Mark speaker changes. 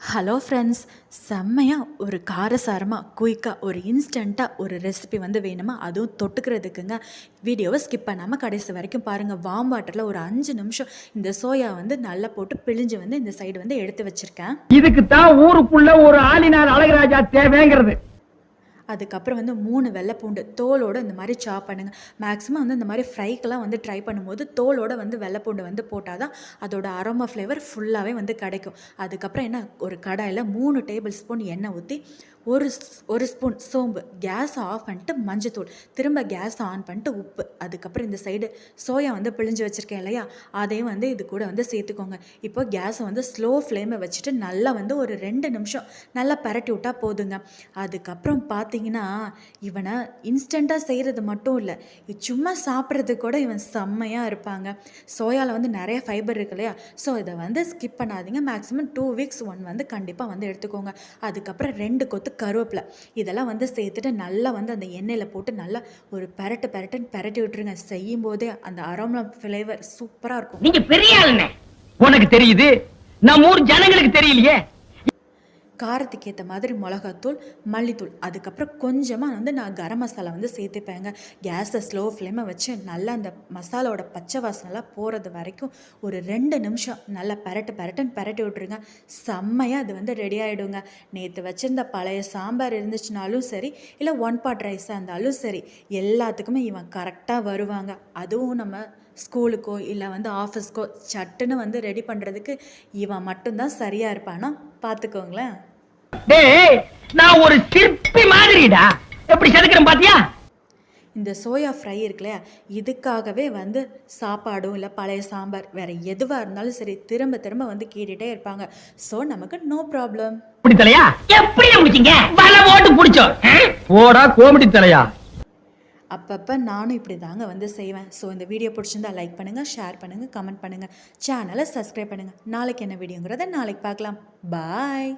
Speaker 1: Hello friends செம்மையாக ஒரு காரசாரமாக குயிக்காக ஒரு இன்ஸ்டண்ட்டாக ஒரு ரெசிபி வந்து வேணுமா? அதுவும் தொட்டுக்கிறதுக்குங்க. வீடியோவை ஸ்கிப் பண்ணாமல் கடைசி வரைக்கும் பாருங்கள் வாம் வாட்டரில் ஒரு அஞ்சு நிமிஷம் இந்த சோயா வந்து நல்லா போட்டு பிழிஞ்சு வந்து இந்த சைடு வந்து எடுத்து வச்சுருக்கேன்.
Speaker 2: இதுக்கு தான் ஊருக்குள்ள ஒரு ஆளினார் அழகராஜா தேவைங்கிறது.
Speaker 1: அதுக்கப்புறம் வந்து மூணு வெள்ளை பூண்டு தோலோடு இந்த மாதிரி சாப் பண்ணுங்கள் மேக்ஸிமம் வந்து இந்த மாதிரி ஃப்ரைக்கெல்லாம் வந்து ட்ரை பண்ணும்போது தோலோடு வந்து வெள்ளை பூண்டு வந்து போட்டால் தான் அதோட அரோமா ஃப்ளேவர் ஃபுல்லாகவே வந்து கிடைக்கும். அதுக்கப்புறம் என்ன ஒரு கடாயில் மூணு டேபிள் ஸ்பூன் எண்ணெய் ஊற்றி ஒரு ஸ்- ஒரு ஸ்பூன் சோம்பு. கேஸ் ஆஃப் பண்ணிட்டு மஞ்சத்தூள். திரும்ப கேஸ் ஆன் பண்ணிட்டு உப்பு. அதுக்கப்புறம் இந்த சைடு சோயா வந்து பிழிஞ்சு வச்சுருக்கேன் இல்லையா? அதையும் வந்து இது கூட வந்து சேர்த்துக்கோங்க. இப்போ கேஸை வந்து ஸ்லோ ஃப்ளேமை வச்சுட்டு நல்லா வந்து ஒரு ரெண்டு நிமிஷம் நல்லா பரட்டி விட்டால் போதுங்க. அதுக்கப்புறம் பார்த்தீங்கன்னா இவனை இன்ஸ்டண்ட்டாக செய்கிறது மட்டும் இல்லை சும்மா சாப்பிட்றதுக்கு கூட இவன் செம்மையாக இருப்பாங்க. சோயாவில் வந்து நிறைய ஃபைபர் இருக்கு இல்லையா? ஸோ இதை வந்து ஸ்கிப் பண்ணாதீங்க. மேக்ஸிமம் டூ வீக்ஸ் ஒன் வந்து கண்டிப்பாக வந்து எடுத்துக்கோங்க. அதுக்கப்புறம் ரெண்டு கொத்து கருவேப்பிலை. இதெல்லாம் வந்து சேர்த்துட்டு நல்லா வந்து அந்த எண்ணெயில் போட்டு நல்லா ஒரு பெரட்டு பெரட்டுன்னு பெரட்டி விட்டுருங்க. செய்யும் போதே அந்த அரோமா ஃப்ளேவர் சூப்பராக இருக்கும்.
Speaker 2: நீங்க பெரிய உனக்கு தெரியுது? நம்ம ஊர் ஜனங்களுக்கு தெரியலையே?
Speaker 1: காரத்துக்கு ஏற்ற மாதிரி மிளகாத்தூள் மல்லித்தூள். அதுக்கப்புறம் கொஞ்சமாக வந்து நான் கரம் மசாலா வந்து சேர்த்துப்பேங்க. கேஸை ஸ்லோ ஃப்ளேமை வச்சு நல்லா அந்த மசாலாவோட பச்சை வாசனைலாம் போகிறது வரைக்கும் ஒரு ரெண்டு நிமிஷம் நல்லா பரட்டு பரட்டுன்னு பரட்டி விட்ருங்க செம்மையாக அது வந்து ரெடி ஆகிடுங்க நேற்று வச்சுருந்த பழைய சாம்பார் இருந்துச்சுனாலும் சரி இல்லை ஒன் பாட் ரைஸாக இருந்தாலும் சரி எல்லாத்துக்குமே இவன் கரெக்டாக வருவாங்க. அதுவும் நம்ம ஸ்கூலுக்கோ இல்லை வந்து ஆஃபீஸ்க்கோ சட்டுன்னு வந்து ரெடி பண்ணுறதுக்கு இவன் மட்டும்தான் சரியாக இருப்பானா? பார்த்துக்கோங்களேன்
Speaker 2: டேய் நான் ஒரு சிற்பி மாதிரிடா. எப்படி செதுக்கிறேன் பாத்தியா?
Speaker 1: இந்த சோயா ஃப்ரை இருக்குல்லையா இதுக்காகவே வந்து சாப்பாடும் இல்லை பழைய சாம்பார் வேறு எதுவாக இருந்தாலும் சரி திரும்ப திரும்ப வந்து கேட்டுகிட்டே இருப்பாங்க. ஸோ நமக்கு நோ ப்ராப்ளம்
Speaker 2: இப்படி தலையா எப்படி முடிச்சீங்க வலை போட்டு புடிச்சோம். ஓடா கோமடி தலையா?
Speaker 1: அப்பப்போ நானும் இப்படி தாங்க வந்து செய்வேன். ஸோ இந்த வீடியோ பிடிச்சிருந்தா லைக் பண்ணுங்கள் ஷேர் பண்ணுங்கள் கமெண்ட் பண்ணுங்கள் சேனலை சப்ஸ்கிரைப் பண்ணுங்கள் நாளைக்கு என்ன வீடியோங்கிறத நாளைக்கு பார்க்கலாம். பாய்